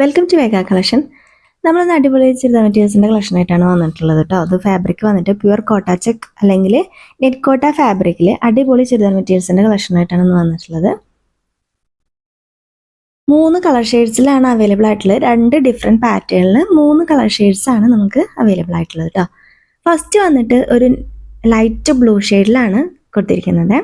Welcome to വേഗ collection നമ്മൾ അടിപൊളി ചുരിദാർ മെറ്റീരിയൽസിന്റെ കളക്ഷൻ ആയിട്ടാണ് വന്നിട്ടുള്ളത് കേട്ടോ അത് ഫാബ്രിക് വന്നിട്ട് പ്യുവർ കോട്ട ചെക്ക് അല്ലെങ്കിൽ നെറ്റ് കോട്ട ഫാബ്രിക്കിൽ അടിപൊളി ചുരിദാർ മെറ്റീരിയൽസിന്റെ കളക്ഷൻ ആയിട്ടാണ് ഇന്ന് വന്നിട്ടുള്ളത്. മൂന്ന് കളർ ഷെയ്ഡ്സിലാണ് അവൈലബിൾ ആയിട്ടുള്ളത്. രണ്ട് ഡിഫറെന്റ് പാറ്റേണിൽ മൂന്ന് കളർ ഷെയ്ഡ്സ് ആണ് നമുക്ക് അവൈലബിൾ ആയിട്ടുള്ളത് കേട്ടോ ഫസ്റ്റ് വന്നിട്ട് ഒരു ലൈറ്റ് ബ്ലൂ ഷെയ്ഡിലാണ് കൊടുത്തിരിക്കുന്നത്.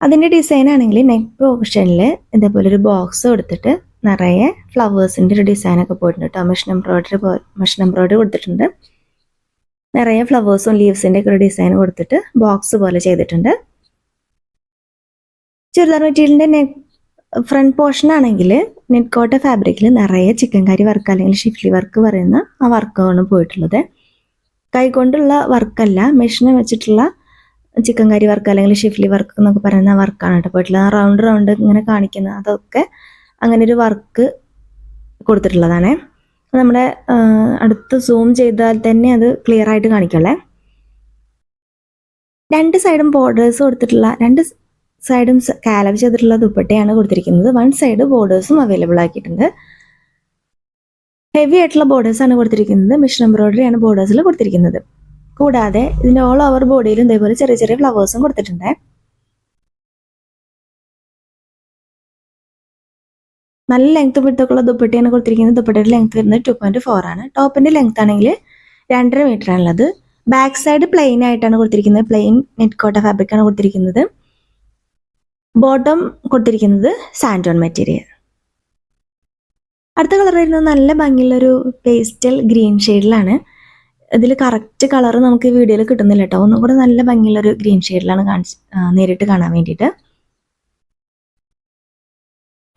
അതിന്റെ ഡിസൈൻ ആണെങ്കിൽ നെക്ക് പോർഷനിൽ ഇതേപോലെ ഒരു ബോക്സ് കൊടുത്തിട്ട് നിറയെ ഫ്ലവേഴ്സിന്റെ ഒരു ഡിസൈനൊക്കെ പോയിട്ടുണ്ട് കേട്ടോ. മെഷീൻ എംബ്രോയിഡറി മെഷീൻ എംബ്രോയിഡറി കൊടുത്തിട്ടുണ്ട്. നിറയെ ഫ്ലവേഴ്സും ലീവ്സിന്റെ ഒക്കെ ഒരു ഡിസൈൻ കൊടുത്തിട്ട് ബോക്സ് പോലെ ചെയ്തിട്ടുണ്ട്. ചുരിദാർ മെറ്റീരിയലിന്റെ നെക്ക് ഫ്രണ്ട് പോർഷൻ ആണെങ്കിൽ നെറ്റ് കോട്ട ഫാബ്രിക്കിൽ നിറയെ ചിക്കൻ കറി വർക്ക് അല്ലെങ്കിൽ ഷിഫ്ലി വർക്ക് പറയുന്ന ആ വർക്കാണ് പോയിട്ടുള്ളത്. കൈകൊണ്ടുള്ള വർക്കല്ല മെഷീനെ വെച്ചിട്ടുള്ള ചിക്കൻ കറി വർക്ക് അല്ലെങ്കിൽ ഷിഫ്ലി വർക്ക് എന്നൊക്കെ പറയുന്ന വർക്കാണ് കേട്ടോ പോയിട്ടുള്ളത്. റൗണ്ട് റൗണ്ട് ഇങ്ങനെ കാണിക്കുന്ന അതൊക്കെ അങ്ങനെ ഒരു വർക്ക് കൊടുത്തിട്ടുള്ളതാണേ നമ്മുടെ അടുത്ത് സൂം ചെയ്താൽ തന്നെ അത് ക്ലിയർ ആയിട്ട് കാണിക്കുള്ളേ രണ്ട് സൈഡും ബോർഡേഴ്സ് കൊടുത്തിട്ടുള്ള രണ്ട് സൈഡും കാലവ് ചെയ്തിട്ടുള്ള ദുപ്പട്ടയാണ് കൊടുത്തിരിക്കുന്നത്. വൺ സൈഡ് ബോർഡേഴ്സും അവൈലബിൾ ആക്കിയിട്ടുണ്ട്. ഹെവി ആയിട്ടുള്ള ബോർഡേഴ്സ് ആണ് കൊടുത്തിരിക്കുന്നത്. മിഷൻ എംബ്രോയിഡറി ആണ് ബോർഡേഴ്സിൽ കൊടുത്തിരിക്കുന്നത്. കൂടാതെ ഇതിന്റെ ഓൾ ഓവർ ബോഡിയിലും ഇതേപോലെ ചെറിയ ചെറിയ ഫ്ലവേഴ്സും കൊടുത്തിട്ടുണ്ട്. നല്ല ലെങ്ത് വിട്ടൊക്കെയുള്ള ദുപ്പട്ടയാണ് കൊടുത്തിരിക്കുന്നത്. ദുപ്പട്ടയുടെ ലെങ്ത് വരുന്നത് ടു പോയിന്റ് ഫോർ ആണ്. ടോപ്പിന്റെ ലെങ്ത് ആണെങ്കിൽ രണ്ടര മീറ്റർ ആണുള്ളത്. ബാക്ക് സൈഡ് പ്ലെയിൻ ആയിട്ടാണ് കൊടുത്തിരിക്കുന്നത്. പ്ലെയിൻ നെറ്റ് കോട്ട ഫാബ്രിക് ആണ് കൊടുത്തിരിക്കുന്നത്. ബോട്ടം കൊടുത്തിരിക്കുന്നത് സാൻഡോൺ മെറ്റീരിയൽ അടുത്ത കളർ വരുന്നത് നല്ല ഭംഗിയുള്ളൊരു പേസ്റ്റൽ ഗ്രീൻ ഷെയ്ഡിലാണ് ഇതിൽ കറക്റ്റ് കളർ നമുക്ക് വീഡിയോയിൽ കിട്ടുന്നില്ല കേട്ടോ ഒന്നും കൂടെ നല്ല ഭംഗിയുള്ളൊരു ഗ്രീൻ ഷെയ്ഡിലാണ് കാണിച്ച് നേരിട്ട് കാണാൻ വേണ്ടിയിട്ട്.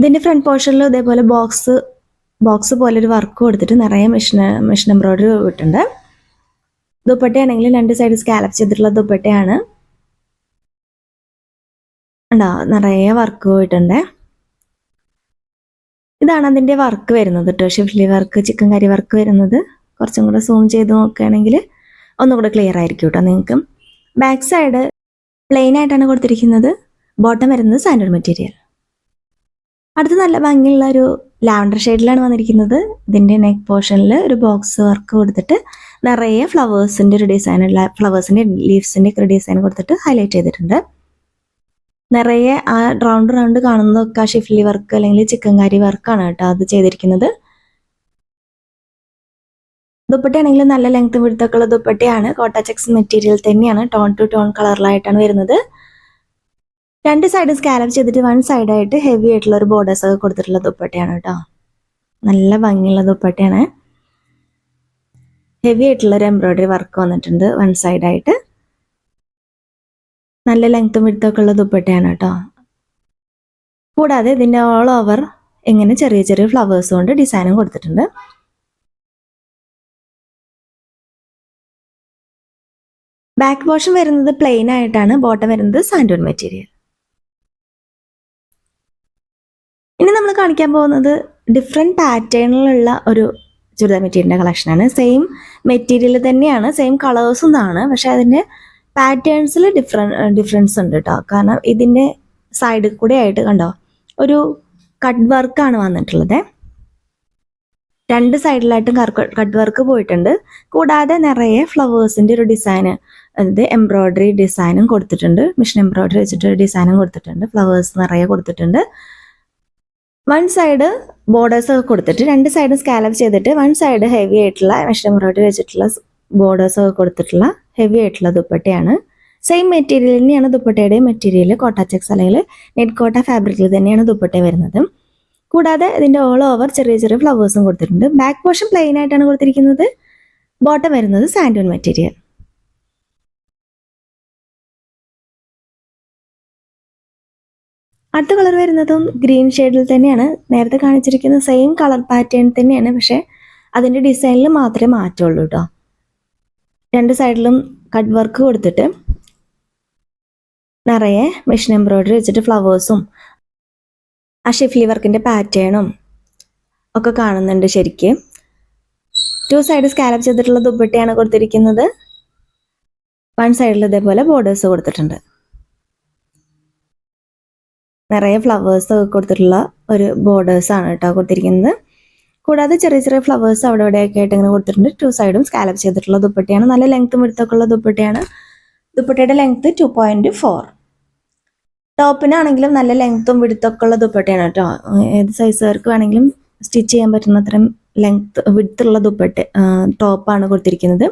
ഇതിന്റെ ഫ്രണ്ട് പോർഷനിൽ ഇതേപോലെ ബോക്സ് ബോക്സ് പോലെ ഒരു വർക്ക് കൊടുത്തിട്ട് നിറയെ മെഷീൻ മെഷീൻ എംബ്രോയിഡറി പോയിട്ടുണ്ട് ദുപ്പട്ടയാണെങ്കിൽ രണ്ട് സൈഡ് സ്കാലപ്പ് ചെയ്തിട്ടുള്ള ദുപ്പട്ടയാണ്. ഉണ്ടോ നിറയെ വർക്ക് പോയിട്ടുണ്ട്. ഇതാണ് അതിന്റെ വർക്ക് വരുന്നത് കേട്ടോ schiffli work chikankari work വരുന്നത്. കുറച്ചും കൂടെ സൂം ചെയ്ത് നോക്കുകയാണെങ്കിൽ ഒന്നും കൂടെ ക്ലിയർ ആയിരിക്കും കേട്ടോ നിങ്ങൾക്ക്. ബാക്ക് സൈഡ് പ്ലെയിൻ ആയിട്ടാണ് കൊടുത്തിരിക്കുന്നത്. ബോട്ടം വരുന്നത് സാൻഡൽ മെറ്റീരിയൽ അടുത്ത് നല്ല ഭംഗിയുള്ള ഒരു ലാവണ്ടർ ഷെയ്ഡിലാണ് വന്നിരിക്കുന്നത്. ഇതിന്റെ നെക്ക് പോർഷനിൽ ഒരു ബോക്സ് വർക്ക് കൊടുത്തിട്ട് നിറയെ ഫ്ലവേഴ്സിന്റെ ഒരു ഡിസൈൻ ഉള്ള ഫ്ലവേഴ്സിന്റെ ലീവ്സിന്റെ ഒക്കെ ഒരു ഡിസൈൻ കൊടുത്തിട്ട് ഹൈലൈറ്റ് ചെയ്തിട്ടുണ്ട്. നിറയെ ആ റൗണ്ട് റൗണ്ട് കാണുന്നതൊക്കെ ആ ഷിഫ്ലി വർക്ക് അല്ലെങ്കിൽ ചിക്കൻ കാരി വർക്കാണ് കേട്ടോ അത് ചെയ്തിരിക്കുന്നത്. ദുപ്പട്ടയാണെങ്കിൽ നല്ല ലെങ്ത് വിടുത്തൊക്കെയുള്ള ദുപ്പട്ടയാണ്. കോട്ട ചെക്സ് മെറ്റീരിയൽ തന്നെയാണ്. ടോൺ ടു ടോൺ കളറിലായിട്ടാണ് വരുന്നത്. രണ്ട് സൈഡും സ്കാലപ്പ് ചെയ്തിട്ട് വൺ സൈഡായിട്ട് ഹെവി ആയിട്ടുള്ള ഒരു ബോർഡേഴ്സ് ഒക്കെ കൊടുത്തിട്ടുള്ള ദുപ്പട്ടയാണ് കേട്ടോ. നല്ല ഭംഗിയുള്ള ദുപ്പട്ടയാണ്. ഹെവി ആയിട്ടുള്ള ഒരു എംബ്രോയിഡറി വർക്ക് വന്നിട്ടുണ്ട് വൺ സൈഡായിട്ട് നല്ല ലെങ്ത്തും വിടുത്തൊക്കെ ഉള്ള ദുപ്പട്ടയാണ് കേട്ടോ. കൂടാതെ ഇതിന്റെ ഓൾ ഓവർ ഇങ്ങനെ ചെറിയ ചെറിയ ഫ്ലവേഴ്സ് കൊണ്ട് ഡിസൈനും കൊടുത്തിട്ടുണ്ട്. ബാക്ക് പോർഷൻ വരുന്നത് പ്ലെയിൻ ആയിട്ടാണ് ബോട്ടം വരുന്നത് സാൻഡൂൺ മെറ്റീരിയൽ ഇനി നമ്മൾ കാണിക്കാൻ പോകുന്നത് ഡിഫറെന്റ് പാറ്റേണിലുള്ള ഒരു ചുരിദാർ മെറ്റീരിയലിന്റെ കളക്ഷനാണ് സെയിം മെറ്റീരിയൽ തന്നെയാണ് സെയിം കളേഴ്സും ആണ്. പക്ഷെ അതിന്റെ പാറ്റേൺസിൽ ഡിഫറെ ഡിഫറൻസ് ഉണ്ട് കേട്ടോ കാരണം ഇതിന്റെ സൈഡിൽ കൂടെ ആയിട്ട് കണ്ടോ ഒരു കട്ട് വർക്കാണ് വന്നിട്ടുള്ളത്. രണ്ട് സൈഡിലായിട്ടും കട്ട് വർക്ക് പോയിട്ടുണ്ട്. കൂടാതെ നിറയെ ഫ്ലവേഴ്സിന്റെ ഒരു ഡിസൈൻ അതായത് എംബ്രോയ്ഡറി ഡിസൈനും കൊടുത്തിട്ടുണ്ട്. മിഷൻ എംബ്രോയ്ഡറി വെച്ചിട്ട് ഡിസൈനും കൊടുത്തിട്ടുണ്ട്. ഫ്ലവേഴ്സ് നിറയെ കൊടുത്തിട്ടുണ്ട്. വൺ സൈഡ് ബോർഡേഴ്സ് ഒക്കെ കൊടുത്തിട്ട് രണ്ട് സൈഡും സ്കാലപ്പ് ചെയ്തിട്ട് വൺ സൈഡ് ഹെവി ആയിട്ടുള്ള മെഷീൻ എംബ്രോയിഡറി വെച്ചിട്ടുള്ള ബോർഡേഴ്സ് ഒക്കെ കൊടുത്തിട്ടുള്ള ഹെവി ആയിട്ടുള്ള ദുപ്പട്ടയാണ്. സെയിം മെറ്റീരിയൽ തന്നെയാണ് ദുപ്പട്ടയുടെയും മെറ്റീരിയൽ കോട്ട ചെക്സ് അല്ലെങ്കിൽ നെറ്റ് കോട്ട ഫാബ്രിക്കിൽ തന്നെയാണ് ദുപ്പട്ട വരുന്നത്. കൂടാതെ ഇതിന്റെ ഓൾ ഓവർ ചെറിയ ചെറിയ ഫ്ലവേഴ്സും കൊടുത്തിട്ടുണ്ട്. ബാക്ക് പോർഷൻ പ്ലെയിൻ ആയിട്ടാണ് കൊടുത്തിരിക്കുന്നത്. ബോട്ടം വരുന്നത് സാൻഡൂൺ മെറ്റീരിയൽ അടുത്ത കളർ വരുന്നതും ഗ്രീൻ ഷെയ്ഡിൽ തന്നെയാണ്. നേരത്തെ കാണിച്ചിരിക്കുന്ന സെയിം കളർ പാറ്റേൺ തന്നെയാണ്. പക്ഷെ അതിന്റെ ഡിസൈനിൽ മാത്രമേ മാറ്റമുള്ളൂ കേട്ടോ. രണ്ട് സൈഡിലും കട്ട് വർക്ക് കൊടുത്തിട്ട് നിറയെ മെഷീൻ എംബ്രോയിഡറി വെച്ചിട്ട് ഫ്ലവേഴ്സും ആ ഷിഫ്ലി വർക്കിന്റെ പാറ്റേണും ഒക്കെ കാണുന്നുണ്ട് ശരിക്ക്. ടു സൈഡ് സ്കാലപ്പ് ചെയ്തിട്ടുള്ള ദുപ്പട്ടയാണ് കൊടുത്തിരിക്കുന്നത്. വൺ സൈഡിൽ ഇതേപോലെ ബോർഡേഴ്സ് കൊടുത്തിട്ടുണ്ട്. നിറയെ ഫ്ലവേഴ്സ് ഒക്കെ കൊടുത്തിട്ടുള്ള ഒരു ബോർഡേഴ്സ് ആണ് കേട്ടോ കൊടുത്തിരിക്കുന്നത്. കൂടാതെ ചെറിയ ചെറിയ ഫ്ലവേഴ്സ് അവിടെ ഇവിടെയൊക്കെ ആയിട്ട് ഇങ്ങനെ കൊടുത്തിട്ടുണ്ട്. ടു സൈഡും സ്കാലപ്പ് ചെയ്തിട്ടുള്ള ദുപ്പട്ടയാണ്. നല്ല ലെങ്ത്തും എടുത്തൊക്കെ ഉള്ള ദുപ്പട്ടയാണ്. ദുപ്പട്ടയുടെ ലെങ്ത് ടു പോയിന്റ് ഫോർ ടോപ്പിനാണെങ്കിലും നല്ല ലെങ്ത്തും വിടുത്തൊക്കെ ഉള്ള ദുപ്പട്ടയാണ് കേട്ടോ. ഏത് സൈസുകാർക്ക് വേണമെങ്കിലും സ്റ്റിച്ച് ചെയ്യാൻ പറ്റുന്ന അത്രയും ലെങ്ത്ത് വിടുത്തുള്ള ദുപ്പട്ട ടോപ്പാണ് കൊടുത്തിരിക്കുന്നത്.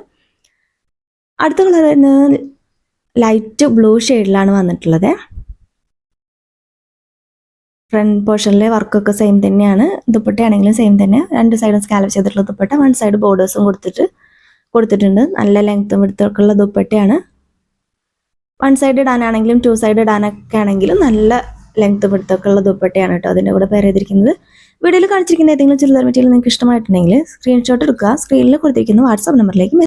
അടുത്ത കളർ ലൈറ്റ് ബ്ലൂ ഷെയ്ഡിലാണ് വന്നിട്ടുള്ളത്. ഫ്രണ്ട് പോർഷനിലെ വർക്കൊക്കെ സെയിം തന്നെയാണ്. ദുപ്പട്ടയാണെങ്കിലും സെയിം തന്നെ. രണ്ട് സൈഡും സ്കാലപ്പ് ചെയ്തിട്ടുള്ള ദുപ്പട്ട. വൺ സൈഡ് ബോർഡേഴ്സും കൊടുത്തിട്ട് കൊടുത്തിട്ടുണ്ട്. നല്ല ലെങ്ത്തും എടുത്തൊക്കെ ഉള്ള ദുപ്പട്ടയാണ്. വൺ സൈഡ് ഇടാനാണെങ്കിലും ടു സൈഡ് ഇടാനൊക്കെ ആണെങ്കിലും നല്ല ലെങ്ത്ത് എടുത്തൊക്കെ ഉള്ള ദുപ്പട്ടയാണ് കേട്ടോ അതിന്റെ കൂടെ ചെയ്തിരിക്കുന്നത്. വീഡിയോയിൽ കാണിച്ചിരിക്കുന്ന ഏതെങ്കിലും ചുരിദാർ മെറ്റീരിയൽ നിങ്ങൾക്ക് ഇഷ്ടമായിട്ടുണ്ടെങ്കിൽ സ്ക്രീൻഷോട്ട് എടുക്കുക. സ്ക്രീനിൽ കൊടുത്തിരിക്കുന്ന വാട്സാപ്പ് നമ്പറിലേക്ക്